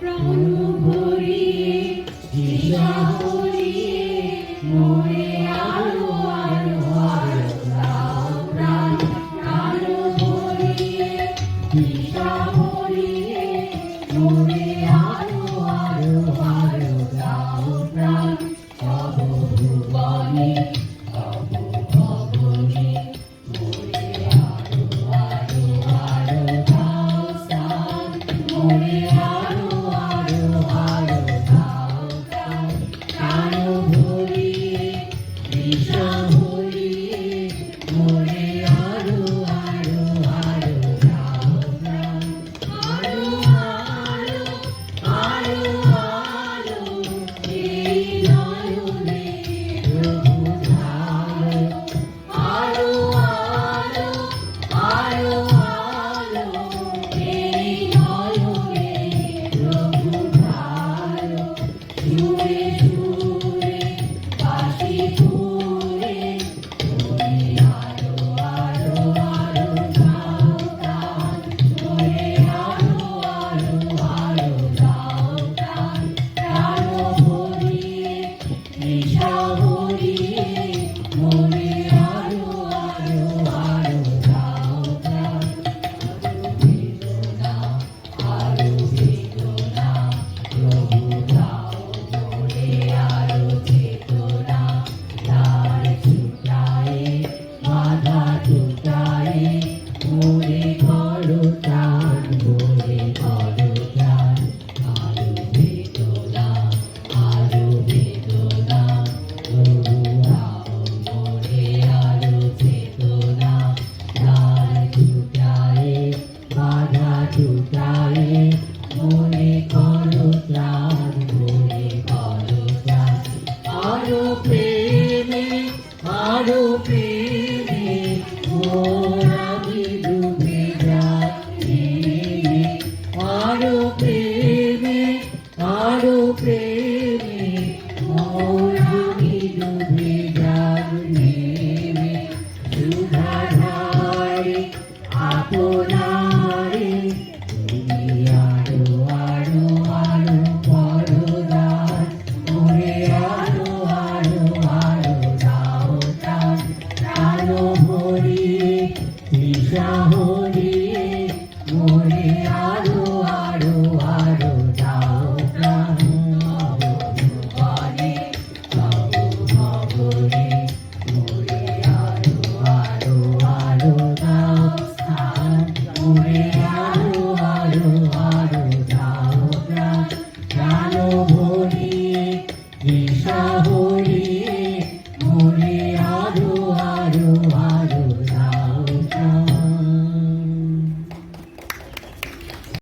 প্রাণ ভরিয়ে দিশা ভরিয়ে মোরে আলো আলো আলো প্রাণ প্রাণ ভরিয়ে দিশা ভরিয়ে মোরে আলো আলো আলো দাও প্রাণ তব ভুবনে তব ভবনে মোরে আলো আলো আলো দাও সাথ মোরে কারও প্রেমে আমি ডুবে যাই আরও প্রেমে আরও প্রেমে আমি ডুবে যাই আপনার Amen.